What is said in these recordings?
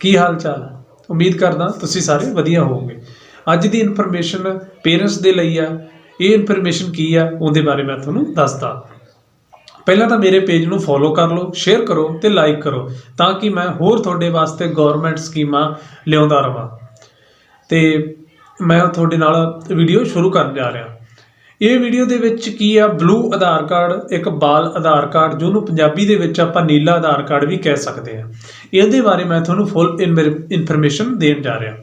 ਕੀ ਹਾਲ ਚਾਲ ਹੈ? ਉਮੀਦ ਕਰਦਾ ਤੁਸੀਂ ਸਾਰੇ ਵਧੀਆ ਹੋਵੋਗੇ। ਅੱਜ ਦੀ ਇਨਫੋਰਮੇਸ਼ਨ ਪੇਰੈਂਟਸ ਦੇ ਲਈ ਆ। ਇਹ ਇਨਫੋਰਮੇਸ਼ਨ ਕੀ ਆ? ਉਹਦੇ ਬਾਰੇ ਮੈਂ ਤੁਹਾਨੂੰ ਦੱਸਦਾ। ਪਹਿਲਾਂ ਤਾਂ ਮੇਰੇ ਪੇਜ ਨੂੰ ਫੋਲੋ ਕਰ ਲਓ ਸ਼ੇਅਰ ਕਰੋ ਤੇ ਲਾਈਕ ਕਰੋ ਤਾਂ ਕਿ ਮੈਂ ਹੋਰ ਤੁਹਾਡੇ ਵਾਸਤੇ ਗਵਰਨਮੈਂਟ ਸਕੀਮਾਂ ਲਿਆਉਂਦਾ ਰਵਾਂ। ਤੇ ਮੈਂ ਤੁਹਾਡੇ ਨਾਲ ਵੀਡੀਓ ਸ਼ੁਰੂ ਕਰਨ ਜਾ ਰਿਹਾ। ਇਹ ਵੀਡੀਓ ਦੇ ਵਿੱਚ ਕੀ ਆ? ਬਲੂ ਆਧਾਰ ਕਾਰਡ ਇੱਕ ਬਾਲ ਆਧਾਰ ਕਾਰਡ ਜਿਹਨੂੰ ਪੰਜਾਬੀ ਦੇ ਵਿੱਚ ਆਪਾਂ ਨੀਲਾ ਆਧਾਰ ਕਾਰਡ ਵੀ ਕਹਿ ਸਕਦੇ ਆ। ਇਹਦੇ ਬਾਰੇ ਮੈਂ ਤੁਹਾਨੂੰ ਫੁੱਲ ਇਨਫੋਰਮੇਸ਼ਨ ਦੇਣ ਜਾ ਰਿਹਾ।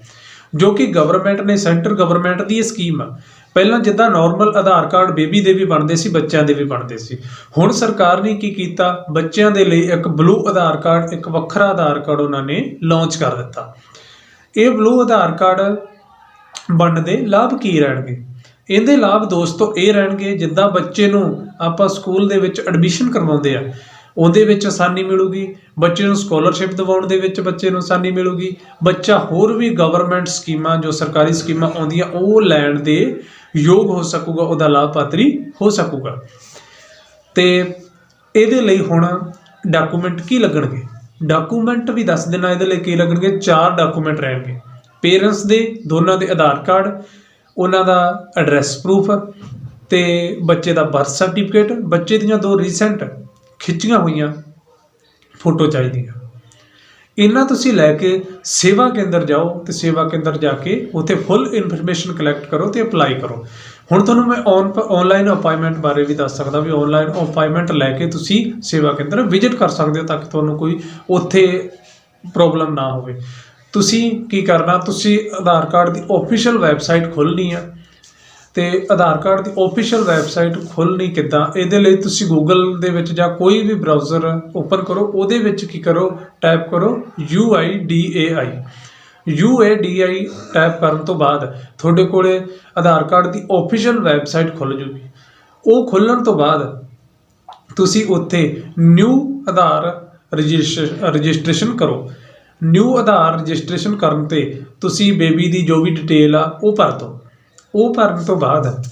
ਜੋ ਕਿ ਗਵਰਨਮੈਂਟ ਨੇ ਸੈਂਟਰ ਗਵਰਨਮੈਂਟ ਦੀ ਇਹ ਸਕੀਮ ਆ। ਪਹਿਲਾਂ ਜਿੱਦਾਂ ਨਾਰਮਲ ਆਧਾਰ ਕਾਰਡ ਬੇਬੀ ਦੇ ਵੀ ਬਣਦੇ ਸੀ, ਬੱਚਿਆਂ ਦੇ ਵੀ ਬਣਦੇ ਸੀ। ਹੁਣ ਸਰਕਾਰ ਨੇ ਕੀ ਕੀਤਾ? ਬੱਚਿਆਂ ਦੇ ਲਈ ਇੱਕ ਬਲੂ ਆਧਾਰ ਕਾਰਡ ਇੱਕ ਵੱਖਰਾ ਆਧਾਰ ਕਾਰਡ ਉਹਨਾਂ ਨੇ ਲਾਂਚ ਕਰ ਦਿੱਤਾ। ਇਹ ਬਲੂ ਆਧਾਰ ਕਾਰਡ ਬਣਨ ਦੇ ਲਾਭ ਕੀ ਰਹਿਣਗੇ? ਇਹਦੇ ਲਾਭ ਦੋਸਤੋ ਇਹ ਰਹਿਣਗੇ, ਜਿੱਦਾਂ ਬੱਚੇ ਨੂੰ ਆਪਾਂ ਸਕੂਲ ਦੇ ਵਿੱਚ ਐਡਮਿਸ਼ਨ ਕਰਵਾਉਂਦੇ ਆ, ਉਹਦੇ ਵਿੱਚ ਆਸਾਨੀ ਮਿਲੂਗੀ, ਬੱਚੇ ਨੂੰ ਸਕਾਲਰਸ਼ਿਪ ਦਿਵਾਉਣ ਦੇ ਵਿੱਚ ਬੱਚੇ ਨੂੰ ਆਸਾਨੀ ਮਿਲੂਗੀ, ਬੱਚਾ ਹੋਰ ਵੀ ਗਵਰਨਮੈਂਟ ਸਕੀਮਾਂ, ਜੋ ਸਰਕਾਰੀ ਸਕੀਮਾਂ ਆਉਂਦੀਆਂ, ਉਹ ਲੈਣ ਦੇ ਯੋਗ ਹੋ ਸਕੂਗਾ, ਉਹਦਾ ਲਾਭਪਾਤਰੀ ਹੋ ਸਕੂਗਾ। ਤੇ ਇਹਦੇ ਲਈ ਹੁਣ ਡਾਕੂਮੈਂਟ ਕੀ ਲੱਗਣਗੇ? ਡਾਕੂਮੈਂਟ ਵੀ ਦੱਸ ਦੇਣਾ, ਇਹਦੇ ਲਈ ਕੀ ਲੱਗਣਗੇ? ਚਾਰ ਡਾਕੂਮੈਂਟ ਰਹਿਣਗੇ। ਪੇਰੈਂਟਸ ਦੇ, ਦੋਨਾਂ ਦੇ ਆਧਾਰ ਕਾਰਡ ਉਹਨਾਂ ਦਾ ਐਡਰੈਸ ਪ੍ਰੂਫ ਅਤੇ ਬੱਚੇ ਦਾ ਬਰਥ ਸਰਟੀਫਿਕੇਟ ਬੱਚੇ ਦੀਆਂ ਦੋ ਰੀਸੈਂਟ ਖਿੱਚੀਆਂ ਹੋਈਆਂ ਫੋਟੋ ਚਾਹੀਦੀਆਂ। ਇਹਨਾਂ ਤੁਸੀਂ ਲੈ ਕੇ ਸੇਵਾ ਕੇਂਦਰ ਜਾਓ ਤੇ ਸੇਵਾ ਕੇਂਦਰ ਜਾ ਕੇ ਉੱਥੇ ਫੁੱਲ ਇਨਫੋਰਮੇਸ਼ਨ ਕਲੈਕਟ ਕਰੋ ਤੇ ਅਪਲਾਈ ਕਰੋ। ਹੁਣ ਤੁਹਾਨੂੰ ਮੈਂ ਔਨ ਆਨਲਾਈਨ ਅਪਾਇੰਟਮੈਂਟ ਬਾਰੇ ਵੀ ਦੱਸ ਸਕਦਾ ਵੀ ਆਨਲਾਈਨ ਅਪਾਇੰਟਮੈਂਟ ਲੈ ਕੇ ਤੁਸੀਂ ਸੇਵਾ ਕੇਂਦਰ ਵਿਜ਼ਿਟ ਕਰ ਸਕਦੇ ਹੋ ਤਾਂ ਕਿ ਤੁਹਾਨੂੰ ਕੋਈ ਉੱਥੇ ਪ੍ਰੋਬਲਮ ਨਾ ਹੋਵੇ। ਤੁਸੀਂ ਕੀ ਕਰਨਾ, ਤੁਸੀਂ ਆਧਾਰ ਕਾਰਡ ਦੀ ਆਫੀਸ਼ੀਅਲ ਵੈਬਸਾਈਟ ਖੋਲਣੀ ਆ ਤੇ ਆਧਾਰ ਕਾਰਡ ਦੀ ਆਫੀਸ਼ੀਅਲ ਵੈਬਸਾਈਟ ਖੋਲਣੀ ਕਿੱਦਾਂ? ਇਹਦੇ ਲਈ ਤੁਸੀਂ ਗੂਗਲ ਦੇ ਵਿੱਚ ਜਾਂ ਕੋਈ ਵੀ ਬ੍ਰਾਊਜ਼ਰ ਓਪਨ ਕਰੋ, ਉਹਦੇ ਵਿੱਚ ਕੀ ਕਰੋ, ਟਾਈਪ ਕਰੋ UIDAI UIDAI ਟਾਈਪ ਕਰਨ ਤੋਂ ਬਾਅਦ ਤੁਹਾਡੇ ਕੋਲੇ ਆਧਾਰ ਕਾਰਡ ਦੀ ਆਫੀਸ਼ੀਅਲ ਵੈਬਸਾਈਟ ਖੁੱਲ ਜੂਗੀ। ਉਹ ਖੁੱਲਣ ਤੋਂ ਬਾਅਦ ਤੁਸੀਂ ਉੱਥੇ ਨਿਊ ਆਧਾਰ ਰਜਿਸਟ੍ਰੇਸ਼ਨ ਕਰੋ। ਨਿਊ ਆਧਾਰ ਰਜਿਸਟ੍ਰੇਸ਼ਨ ਕਰਨ ਤੇ ਤੁਸੀਂ ਬੇਬੀ ਦੀ ਜੋ ਵੀ ਡਿਟੇਲ ਆ, ਉਹ ਭਰ ਦਿਓ। ਉਹ ਭਰਨ ਤੋਂ ਬਾਅਦ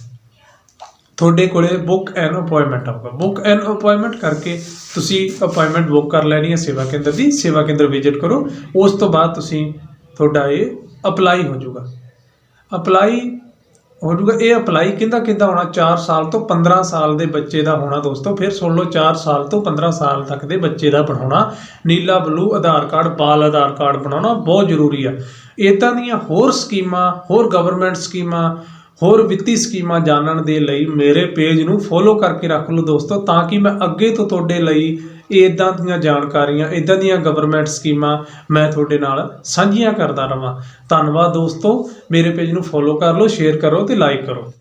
ਤੁਹਾਡੇ ਕੋਲੇ ਬੁੱਕ ਐਨ ਅਪਾਇੰਟਮੈਂਟ ਆਊਗਾ। ਬੁੱਕ ਐਨ ਅਪਾਇੰਟਮੈਂਟ ਕਰਕੇ ਤੁਸੀਂ ਅਪਾਇੰਟਮੈਂਟ ਬੁੱਕ ਕਰ ਲੈਣੀ ਹੈ ਸੇਵਾ ਕੇਂਦਰ ਦੀ। ਸੇਵਾ ਕੇਂਦਰ ਵਿਜ਼ਿਟ ਕਰੋ। ਉਸ ਤੋਂ ਬਾਅਦ ਤੁਸੀਂ ਤੁਹਾਡਾ ਇਹ ਅਪਲਾਈ ਹੋ ਜਾਊਗਾ। ਅਪਲਾਈ ਹੋ ਜੂਗਾ ਇਹ ਅਪਲਾਈ ਕਿੰਦਾ ਕਿੰਦਾ ਹੋਣਾ? 4 ਸਾਲ ਤੋਂ 15 ਸਾਲ ਦੇ ਬੱਚੇ ਦਾ ਹੋਣਾ ਦੋਸਤੋ। ਫਿਰ ਸੁਣ ਲਓ 4 ਸਾਲ ਤੋਂ 15 ਸਾਲ ਤੱਕ ਦੇ ਬੱਚੇ ਦਾ ਬਣਾਉਣਾ। ਨੀਲਾ, ਬਲੂ, ਆਧਾਰ ਕਾਰਡ, ਬਾਲ ਆਧਾਰ ਕਾਰਡ ਬਣਾਉਣਾ ਬਹੁਤ ਜ਼ਰੂਰੀ ਆ। ਇਦਾਂ ਦੀਆਂ ਹੋਰ ਸਕੀਮਾਂ, ਹੋਰ ਗਵਰਨਮੈਂਟ ਸਕੀਮਾਂ ਹੋਰ ਵਿੱਤੀ ਸਕੀਮਾਂ ਜਾਣਨ ਦੇ ਲਈ ਮੇਰੇ ਪੇਜ ਨੂੰ ਫੋਲੋ ਕਰਕੇ ਰੱਖ ਲਓ ਦੋਸਤੋ, ਤਾਂ ਕਿ ਮੈਂ ਅੱਗੇ ਤੋਂ ਤੁਹਾਡੇ ਲਈ ਇਦਾਂ ਦੀਆਂ ਜਾਣਕਾਰੀਆਂ ਇਦਾਂ ਦੀਆਂ ਗਵਰਨਮੈਂਟ ਸਕੀਮਾਂ ਮੈਂ ਤੁਹਾਡੇ ਨਾਲ ਸਾਂਝੀਆਂ ਕਰਦਾ ਰਵਾਂ। ਧੰਨਵਾਦ ਦੋਸਤੋ, ਮੇਰੇ ਪੇਜ ਨੂੰ ਫੋਲੋ ਕਰ ਲਓ ਸ਼ੇਅਰ ਕਰੋ ਤੇ ਲਾਈਕ ਕਰੋ।